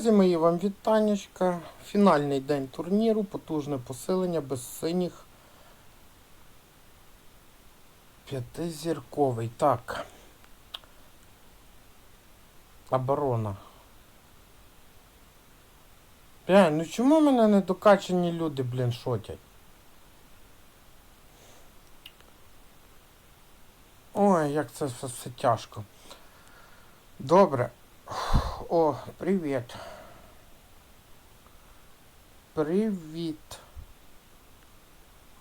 Друзі мої, вам вітанечка. Фінальний день турніру, потужне посилення без синіх. П'ятизірковий. Так. Оборона. Бля, ну чому мене недокачані люди, блін, шотять? Ой, як це все, все тяжко. Добре. О, привіт. Привіт.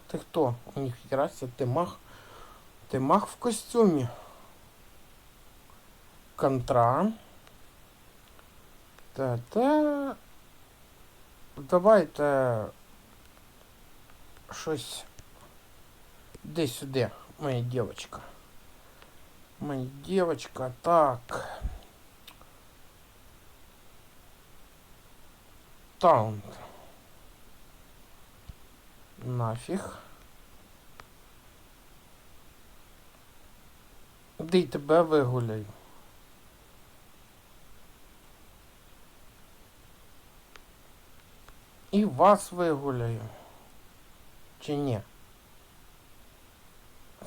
Ти хто? У них якраз ти мах. Ти мах в костюмі. Контра. Та-та. Давайте щось. Іди сюди, моя дівчинка. Моя дівчинка, так. Таунт. Нафіг. Де й тебе вигуляю. І вас вигуляю. Чи ні?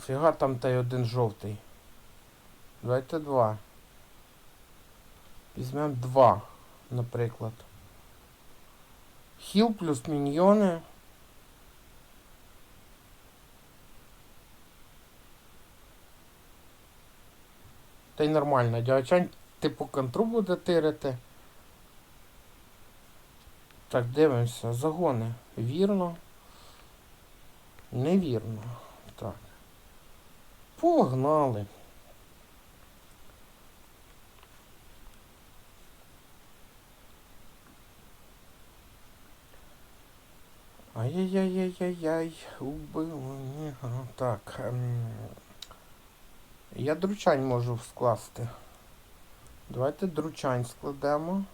Фіга там той один жовтий. Давайте два. Візьмемо два, наприклад. Хіл плюс міньйони. Та й нормально, дядячань типу контру буде тирити. Так, дивимося. Загони. Вірно. Невірно. Так. Погнали. Ай-яй-яй-яй-яй, убив мене. Так. Ем... Я дручань можу скласти. Давайте дручань складемо.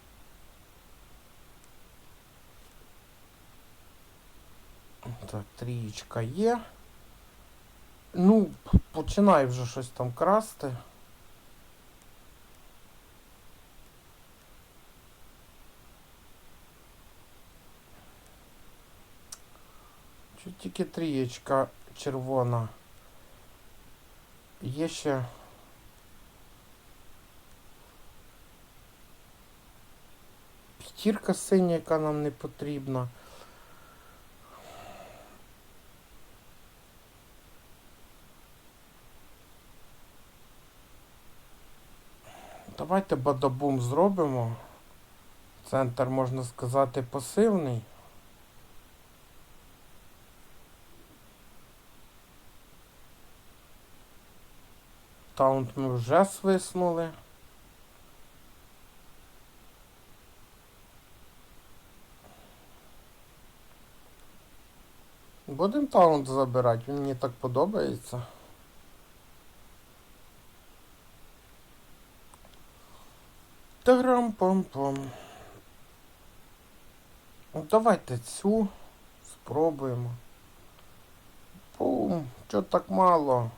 Так, трієчка є. Ну, починай вже щось там красти. Чуть тільки трієчка червона. Є ще. П'ятірка синя, яка нам не потрібна. Давайте бадабум зробимо. Центр, можна сказати, пасивний. Таунт ми вже свиснули. Будемо таунт забирати, він мені так подобається. Тарам-пам-пам. Ну, Давайте цю спробуємо. Пум, чого так мало?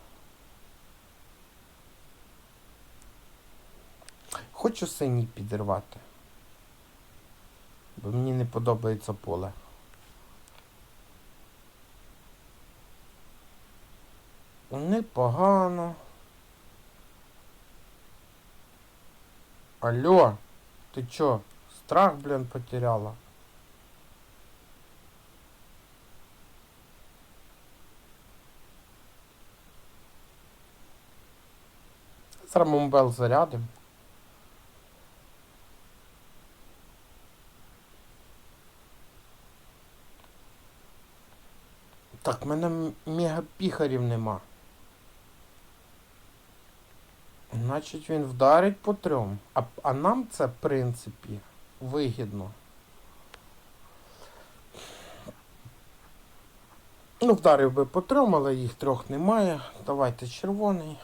Хочу синій підірвати. Бо мені не подобається поле. Непогано. Алло, ти чо? Страх, блін, потеряла. Зараз зарядим. Так, в мене мегапіхарів нема. Значить він вдарить по трьом. А, а нам це, в принципі, вигідно. Ну, вдарив би по трьом, але їх трьох немає. Давайте червоний.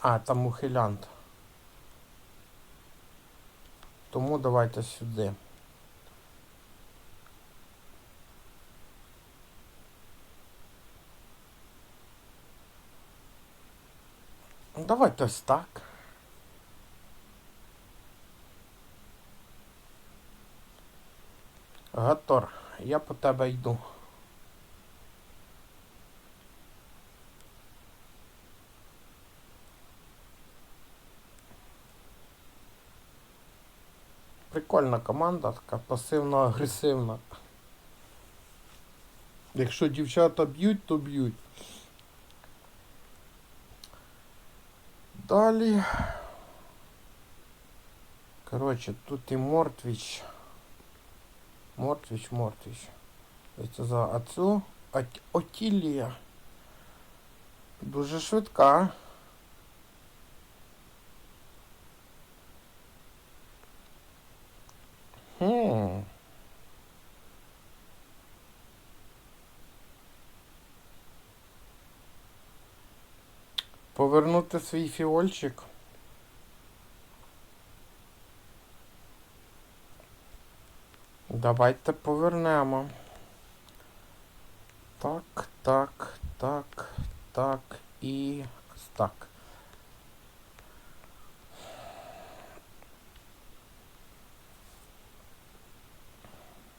А, там ухилянт. Тому давайте сюди. Ну, давайте ось так. Гатор, я по тебе йду. Прикольна команда, така пасивно-агресивна. Якщо дівчата б'ють, то б'ють. Далі. Коротше, тут і Мортвіч. Мортвіч, Мортвіч. Це за а цю От- Отілія. Дуже швидка. Хм. Повернути свій фіольчик. Давайте повернемо. Так, так, так, так і так.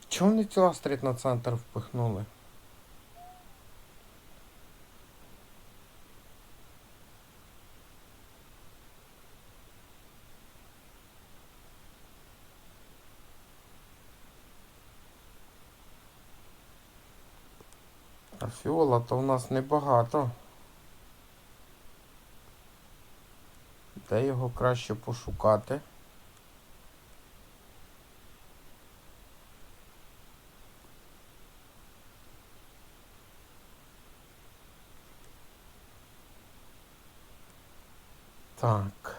Чому вони цю астрид на центр впихнули? А фіола то в нас небагато. Де його краще пошукати? Так.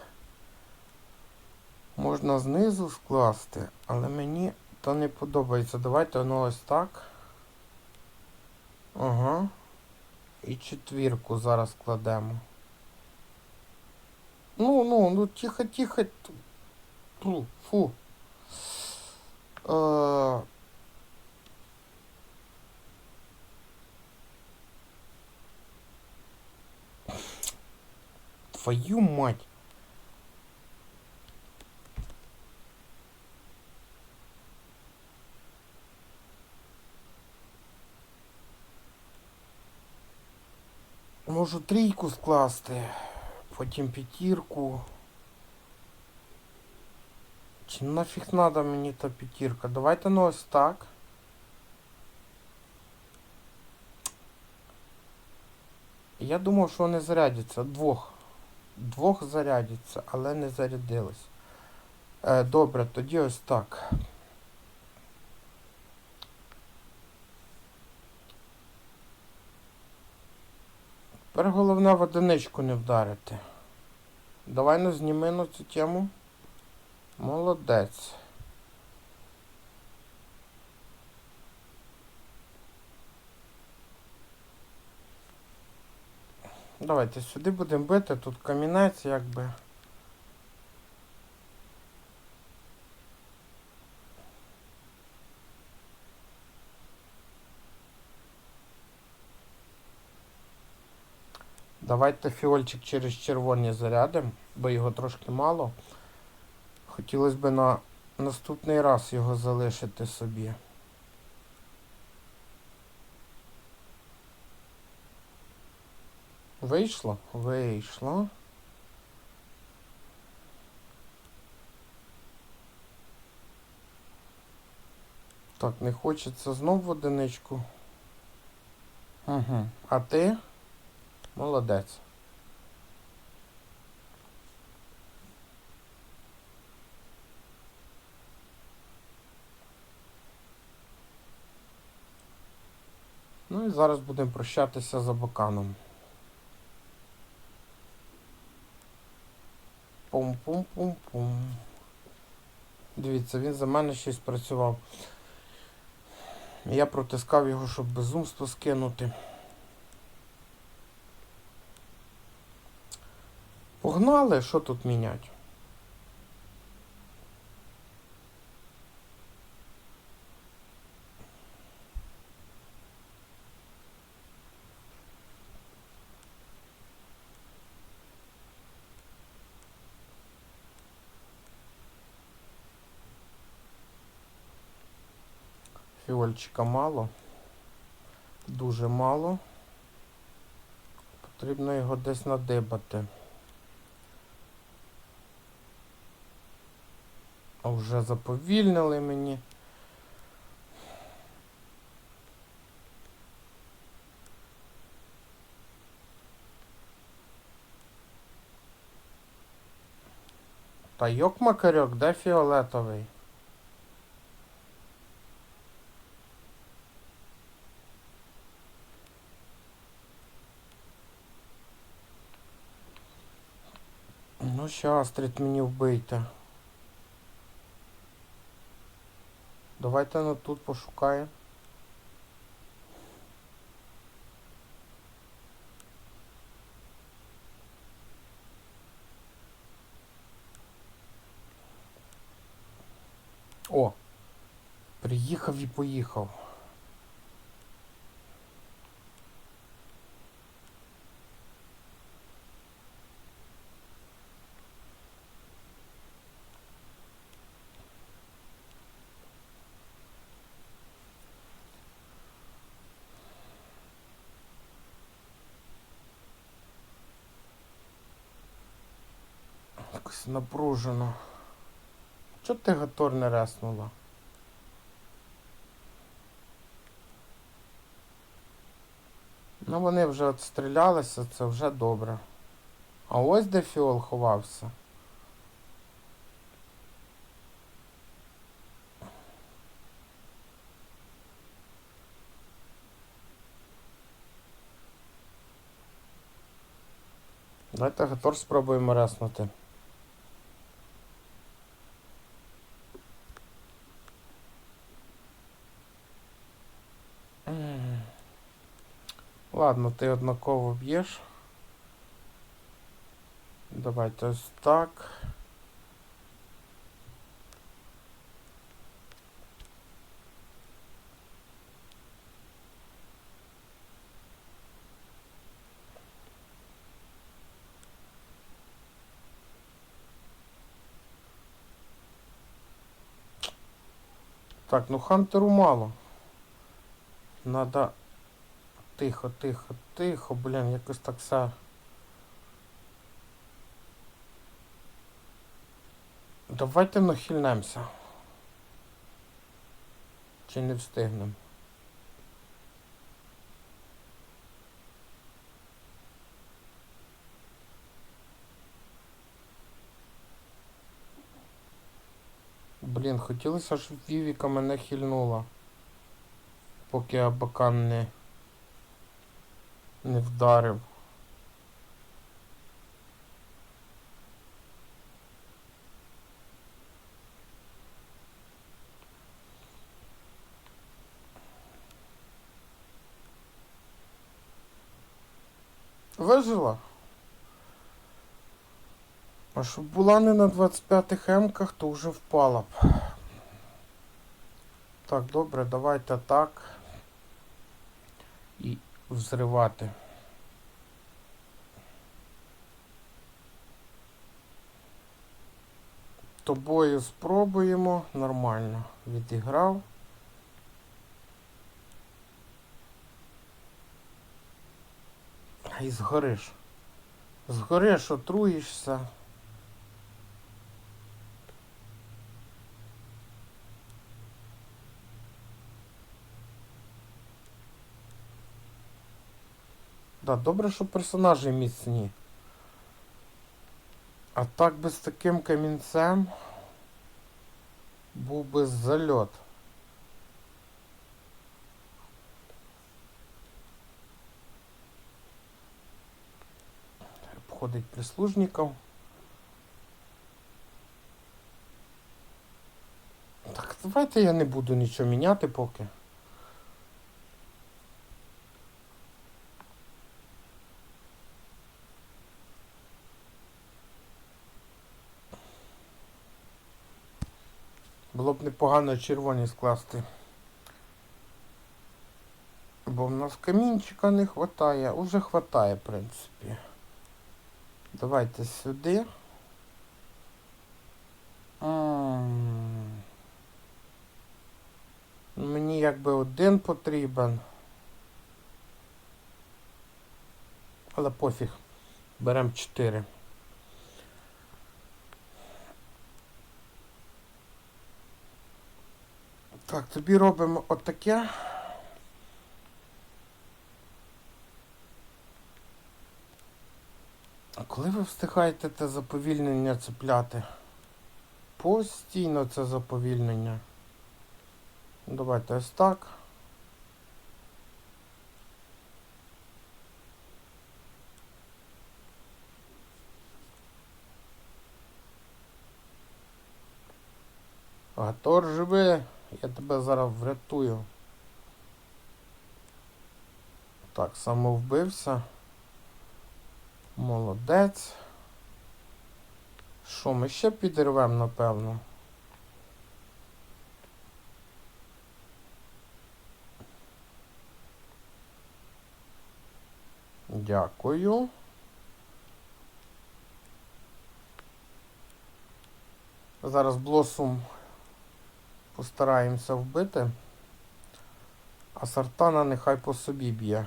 Можна знизу скласти, але мені то не подобається. Давайте воно ось так. Ага. І четвірку зараз кладемо. Ну, ну, ну, тихо, тихо. Фу, фу. Е... Твою мать. Можу трійку скласти, потім п'ятірку. Чи нафіг надо мені та п'ятірка? Давайте ну ось так. Я думав, що вони зарядяться. Двох. Двох зарядяться, але не зарядились. Е, добре, тоді ось так. Тепер головне в одиничку не вдарити. Давай не зніми на цю тему. Молодець. Давайте сюди будемо бити, тут камінець якби. Давайте фіольчик через червоні зарядимо, бо його трошки мало. Хотілося б на наступний раз його залишити собі. Вийшло? Вийшло. Так, не хочеться знов в одиничку. Угу. А ти? Молодець. Ну і зараз будемо прощатися з Абаканом. Пум-пум-пум-пум. Дивіться, він за мене ще й спрацював. Я протискав його, щоб безумство скинути. Погнали, що тут міняти? Фіольчика мало, дуже мало. Потрібно його десь надибати. А вже заповільнили мені. Та йок макарьок, де фіолетовий? Ну, ще Астрид мені вбийте. Давайте ну тут пошукаємо. О! Приїхав і поїхав. Напружено. Чого ти Гатор не реснула? Ну вони вже відстрілялися, це вже добре. А ось де фіол ховався. Давайте Гатор спробуємо реснути. Ладно, ти однаково б'єш. Давайте ось так. Так, ну Хантеру мало. Надо тихо, тихо, тихо, блін, якось так все. Давайте нахильнемося. Чи не встигнемо? Блін, хотілося, щоб Вівіка мене хильнула. Поки Абакан не, не вдарив. Вижила? А щоб була не на 25 емках, то вже впала б. Так, добре, давайте так. Взривати. Тобою спробуємо. Нормально. Відіграв. І згориш. Згориш, отруїшся. Да, добре, що персонажі міцні. А так би з таким камінцем був би зальот. Обходить прислужників. Так, давайте я не буду нічого міняти поки. Було б непогано червоні скласти. Бо в нас камінчика не вистачає. Уже вистачає, в принципі. Давайте сюди. М. Мені якби один потрібен. Але пофіг. Беремо 4. Так, тобі робимо отаке. А коли ви встигаєте те заповільнення цепляти? Постійно це заповільнення. Давайте ось так. Гатор живи, я тебе зараз врятую. Так, самовбився. Молодець. Що, ми ще підірвемо, напевно? Дякую. Зараз блосум постараємося вбити, а сартана нехай по собі б'є.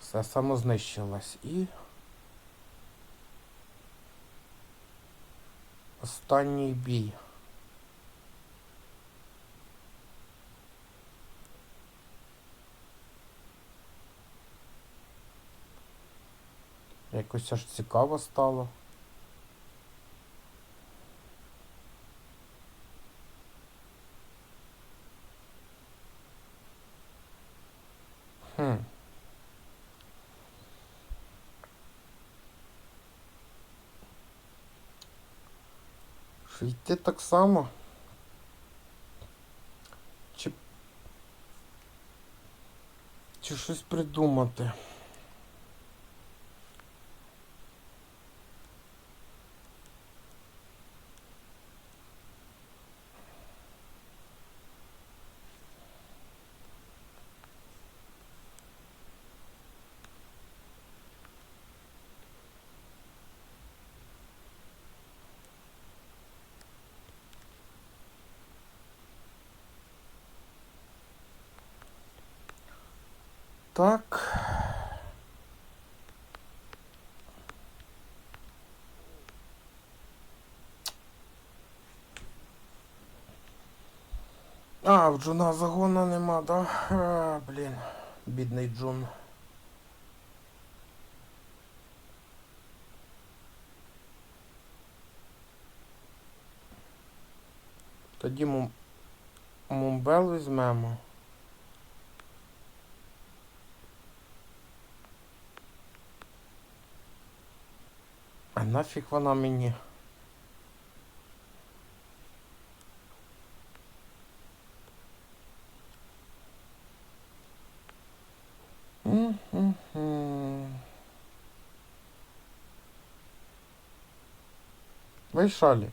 Все самознищилось і останній бій. Якось аж цікаво стало. Хм. Що йти так само? Чи... Чи щось придумати? Так. А, в Джуна загона нема, да? А, блін, бідний Джун. Тоді мум... Мумбел візьмемо. нафіг вона мені? М-м-м. Вайшалі.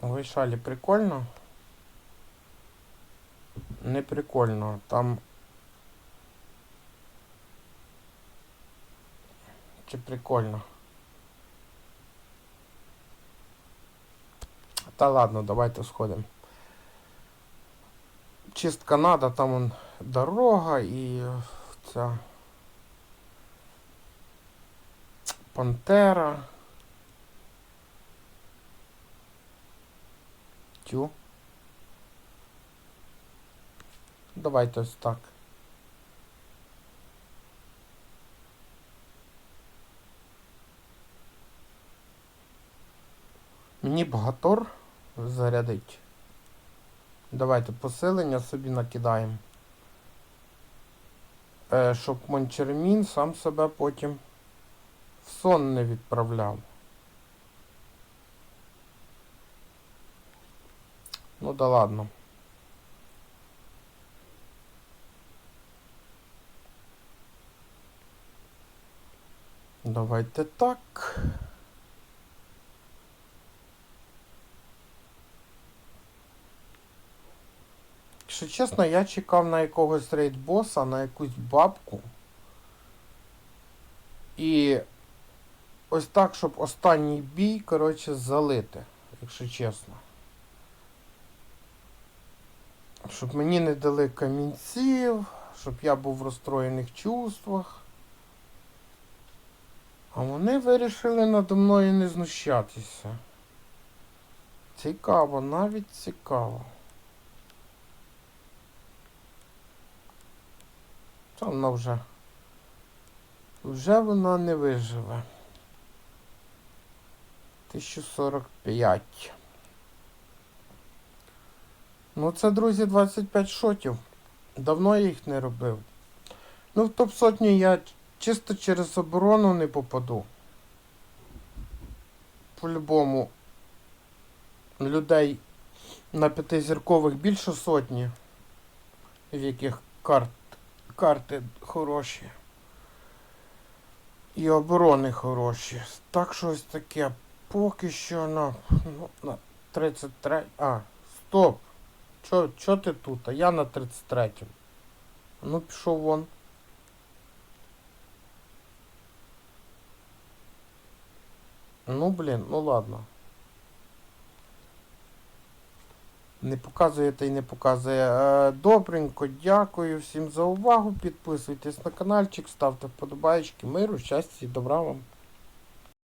Вайшалі прикольно? Не прикольно. Там. Чи прикольно? Та ладно, давайте сходимо. Чистка надо, там он дорога і ця пантера. Тю. Давайте ось так. Мені багатор зарядить. Давайте посилення собі накидаємо. Е, щоб Мончермін сам себе потім в сон не відправляв. Ну да ладно. Давайте так. Якщо чесно, я чекав на якогось рейдбоса, на якусь бабку. І ось так, щоб останній бій, коротше, залити, якщо чесно. Щоб мені не дали камінців, щоб я був в розстроєних чувствах. А вони вирішили надо мною не знущатися. Цікаво, навіть цікаво. Та вона вже. Вже вона не виживе. 1045. Ну це, друзі, 25 шотів. Давно я їх не робив. Ну, в топ-сотню я чисто через оборону не попаду. По-любому людей на п'ятизіркових більше сотні, в яких карт, карти хороші. І оборони хороші. Так що ось таке. Поки що на, ну, на 33. А, стоп. Чо, чо ти тут? А я на 33-му. Ну, пішов вон. Ну, блін, ну ладно. Не показує та й не показує. Е, Добренько, дякую всім за увагу. Підписуйтесь на каналчик, ставте вподобайки. Миру, щастя і добра вам.